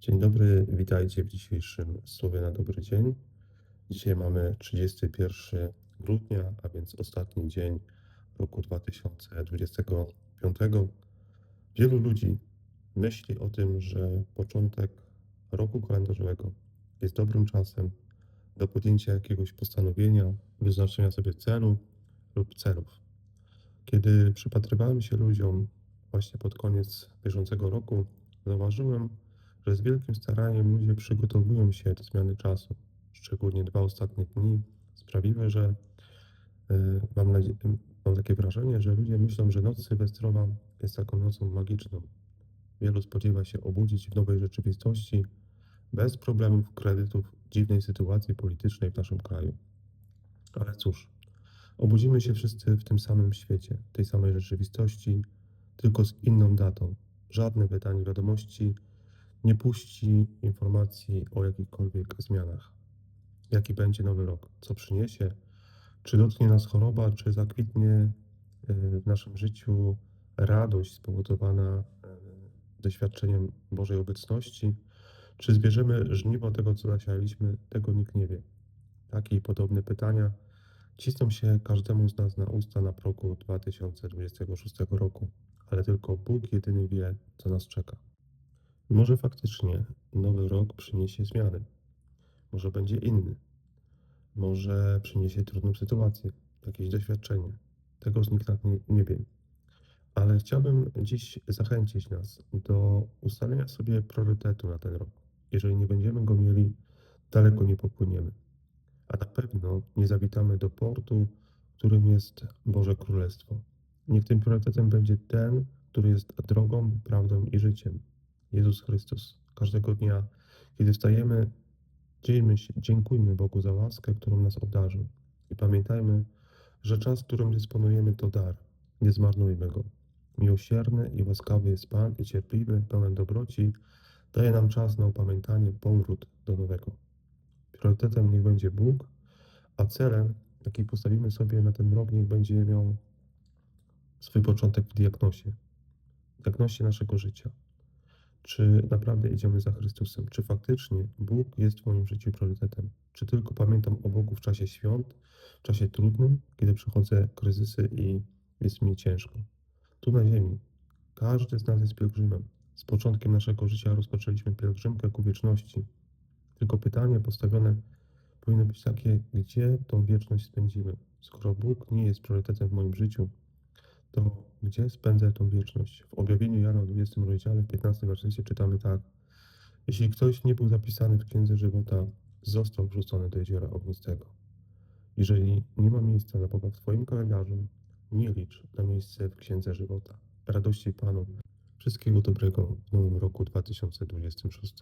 Dzień dobry, witajcie w dzisiejszym Słowie na dobry dzień. Dzisiaj mamy 31 grudnia, a więc ostatni dzień roku 2025. Wielu ludzi myśli o tym, że początek roku kalendarzowego jest dobrym czasem do podjęcia jakiegoś postanowienia, wyznaczenia sobie celu lub celów. Kiedy przypatrywałem się ludziom właśnie pod koniec bieżącego roku, zauważyłem, że z wielkim staraniem ludzie przygotowują się do zmiany czasu. Szczególnie dwa ostatnie dni sprawiły, że y, mam, nadzie- mam takie wrażenie, że ludzie myślą, że noc sylwestrowa jest taką nocą magiczną. Wielu spodziewa się obudzić w nowej rzeczywistości, bez problemów, kredytów, dziwnej sytuacji politycznej w naszym kraju. Ale cóż, obudzimy się wszyscy w tym samym świecie, tej samej rzeczywistości, tylko z inną datą. Żadne wydanie wiadomości nie puści informacji o jakichkolwiek zmianach. Jaki będzie nowy rok? Co przyniesie? Czy dotknie nas choroba, czy zakwitnie y, w naszym życiu radość spowodowana y, doświadczeniem Bożej obecności? Czy zbierzemy żniwo tego, co zasialiśmy? Tego nikt nie wie. Takie i podobne pytania cisną się każdemu z nas na usta na progu 2026 roku, ale tylko Bóg jedyny wie, co nas czeka. Może faktycznie nowy rok przyniesie zmiany. Może będzie inny. Może przyniesie trudną sytuację, jakieś doświadczenie. Tego z nikt nie, nie wie. Ale chciałbym dziś zachęcić nas do ustalenia sobie priorytetu na ten rok. Jeżeli nie będziemy go mieli, daleko nie popłyniemy. A na pewno nie zawitamy do portu, którym jest Boże Królestwo. Niech tym priorytetem będzie ten, który jest drogą, prawdą i życiem. Jezus Chrystus. Każdego dnia, kiedy wstajemy, się, dziękujmy Bogu za łaskę, którą nas obdarzył. I pamiętajmy, że czas, którym dysponujemy, to dar. Nie zmarnujmy go. Miłosierny i łaskawy jest Pan i cierpliwy, pełen dobroci, daje nam czas na upamiętanie, powrót do nowego. Priorytetem niech będzie Bóg, a celem, jaki postawimy sobie na ten rok, niech będzie miał swój początek w diagnozie. Diagnozie naszego życia. Czy naprawdę idziemy za Chrystusem? Czy faktycznie Bóg jest w moim życiu priorytetem? Czy tylko pamiętam o Bogu w czasie świąt, w czasie trudnym, kiedy przychodzę kryzysy i jest mi ciężko? Tu na ziemi każdy z nas jest pielgrzymem. Z początkiem naszego życia rozpoczęliśmy pielgrzymkę ku wieczności. Tylko pytanie postawione powinno być takie, gdzie tą wieczność spędzimy? Skoro Bóg nie jest priorytetem w moim życiu, to gdzie spędzę tą wieczność? W objawieniu Jana w 20 rozdziale, w 15 wersecie czytamy tak. Jeśli ktoś nie był zapisany w Księdze Żywota, został wrzucony do jeziora ognistego. Jeżeli nie ma miejsca na Boga w Twoim kalendarzu, nie licz na miejsce w Księdze Żywota. Radości Panu. Wszystkiego dobrego w nowym roku 2026.